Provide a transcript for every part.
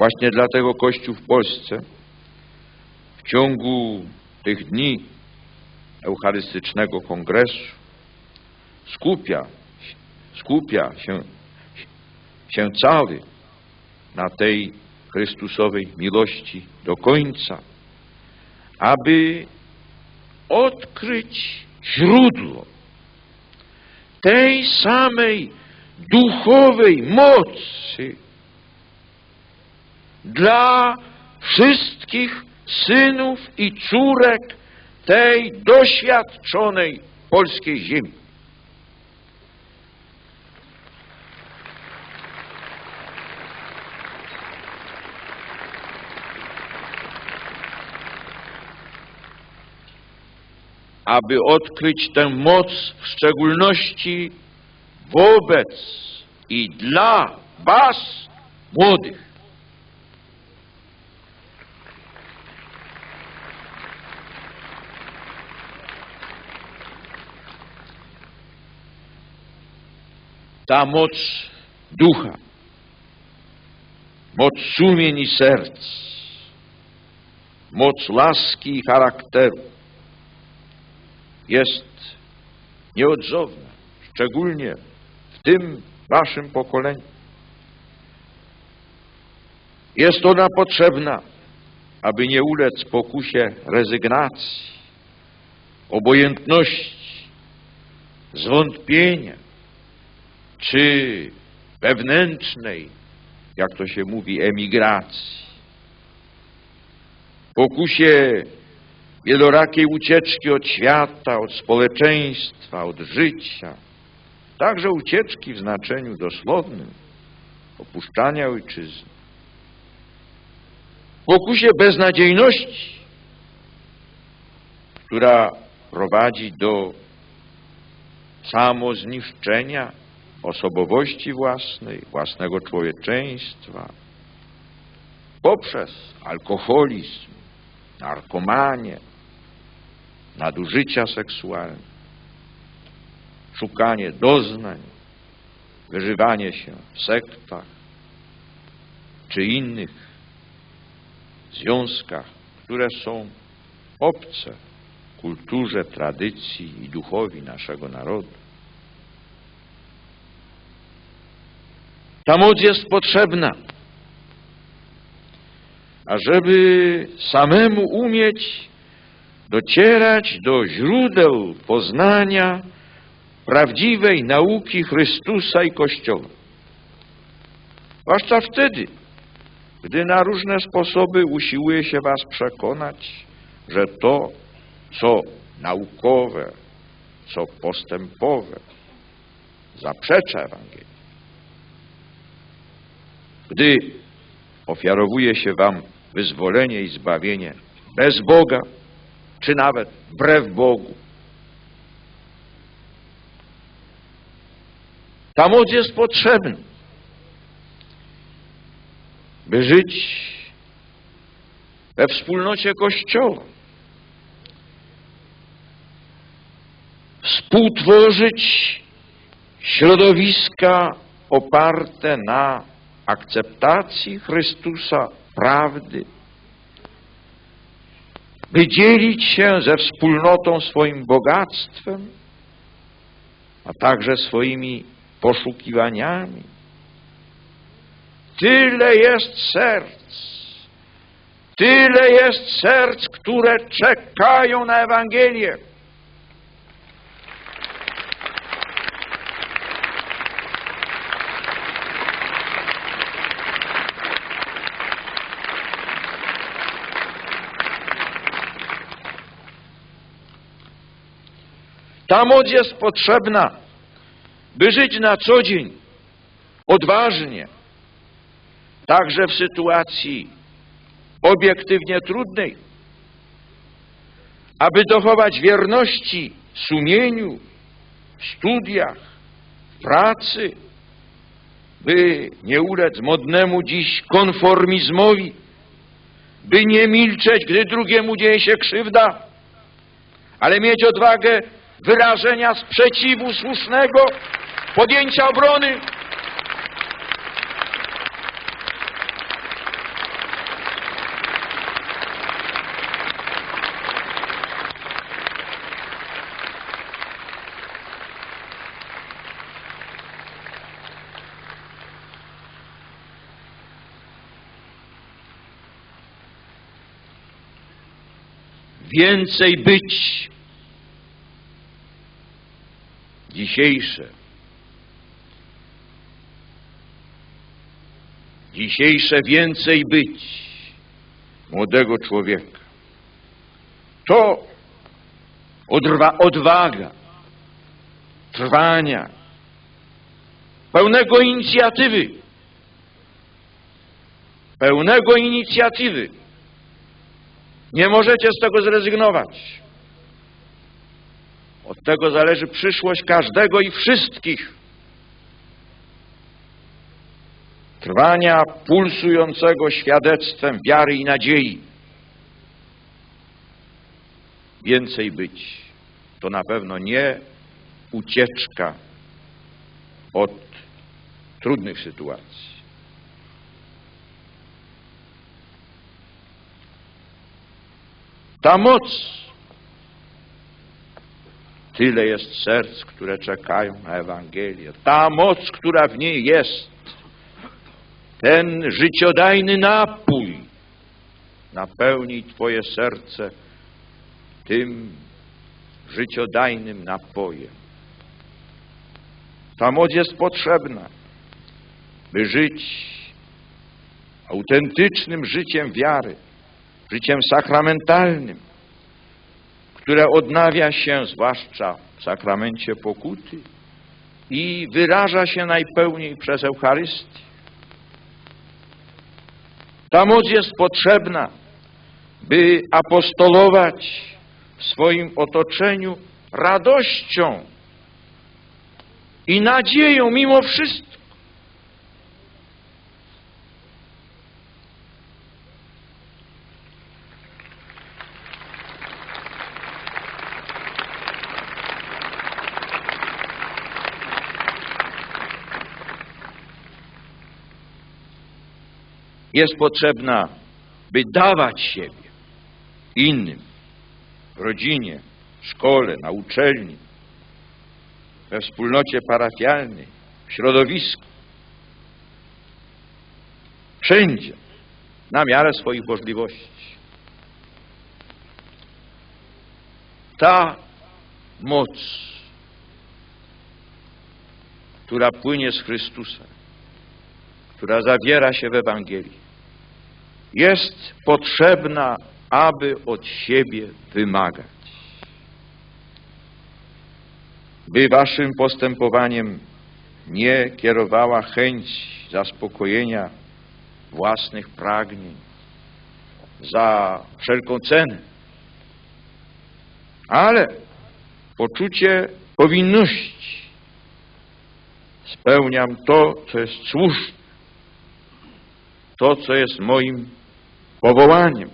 Właśnie dlatego Kościół w Polsce w ciągu tych dni Eucharystycznego Kongresu skupia, skupia się, się cały na tej Chrystusowej miłości do końca, aby odkryć źródło tej samej duchowej mocy dla wszystkich synów i córek tej doświadczonej polskiej ziemi. aby odkryć tę moc w szczególności wobec i dla Was, młodych. Ta moc ducha, moc sumień i serc, moc laski i charakteru jest nieodzowna, szczególnie w tym waszym pokoleniu. Jest ona potrzebna, aby nie ulec pokusie rezygnacji, obojętności, zwątpienia, czy wewnętrznej, jak to się mówi, emigracji. Pokusie wielorakiej ucieczki od świata, od społeczeństwa, od życia. Także ucieczki w znaczeniu dosłownym, opuszczania ojczyzny. Pokusie beznadziejności, która prowadzi do samozniszczenia osobowości własnej, własnego człowieczeństwa, poprzez alkoholizm, narkomanię, nadużycia seksualne, szukanie doznań, wyżywanie się w sektach czy innych związkach, które są obce kulturze, tradycji i duchowi naszego narodu. Ta moc jest potrzebna, ażeby samemu umieć docierać do źródeł poznania prawdziwej nauki Chrystusa i Kościoła. Zwłaszcza wtedy, gdy na różne sposoby usiłuje się Was przekonać, że to, co naukowe, co postępowe, zaprzecza Ewangelii. Gdy ofiarowuje się Wam wyzwolenie i zbawienie bez Boga, czy nawet wbrew Bogu. Ta moc jest potrzebna, by żyć we wspólnocie Kościoła, współtworzyć środowiska oparte na akceptacji Chrystusa, prawdy, by dzielić się ze wspólnotą swoim bogactwem, a także swoimi poszukiwaniami. Tyle jest serc, tyle jest serc, które czekają na Ewangelię. Ta moc jest potrzebna, by żyć na co dzień odważnie, także w sytuacji obiektywnie trudnej, aby dochować wierności sumieniu, w studiach, w pracy, by nie ulec modnemu dziś konformizmowi, by nie milczeć, gdy drugiemu dzieje się krzywda, ale mieć odwagę wyrażenia sprzeciwu słusznego, podjęcia obrony. Więcej być Dzisiejsze, dzisiejsze więcej być młodego człowieka. To odwaga, trwania, pełnego inicjatywy, pełnego inicjatywy. Nie możecie z tego zrezygnować. Od tego zależy przyszłość każdego i wszystkich. Trwania pulsującego świadectwem wiary i nadziei. Więcej być to na pewno nie ucieczka od trudnych sytuacji. Ta moc, tyle jest serc, które czekają na Ewangelię. Ta moc, która w niej jest, ten życiodajny napój napełni Twoje serce tym życiodajnym napojem. Ta moc jest potrzebna, by żyć autentycznym życiem wiary, życiem sakramentalnym, które odnawia się zwłaszcza w sakramencie pokuty i wyraża się najpełniej przez Eucharystię. Ta moc jest potrzebna, by apostolować w swoim otoczeniu radością i nadzieją mimo wszystko. Jest potrzebna, by dawać siebie innym, rodzinie, szkole, na uczelni, we wspólnocie parafialnej, w środowisku. Wszędzie, na miarę swoich możliwości. Ta moc, która płynie z Chrystusa, która zawiera się w Ewangelii, jest potrzebna, aby od siebie wymagać. By waszym postępowaniem nie kierowała chęć zaspokojenia własnych pragnień za wszelką cenę, ale poczucie powinności. Spełniam to, co jest słuszne, to, co jest moim powołaniem,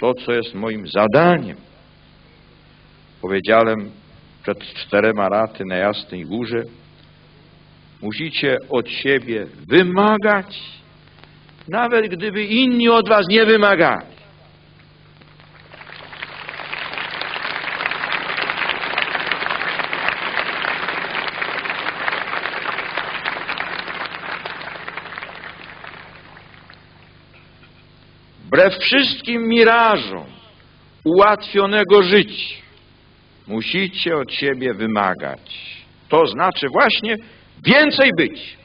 to, co jest moim zadaniem. Powiedziałem przed czterema laty na Jasnej Górze, musicie od siebie wymagać, nawet gdyby inni od was nie wymagali. Wbrew wszystkim mirażom ułatwionego życia musicie od siebie wymagać. To znaczy właśnie więcej być.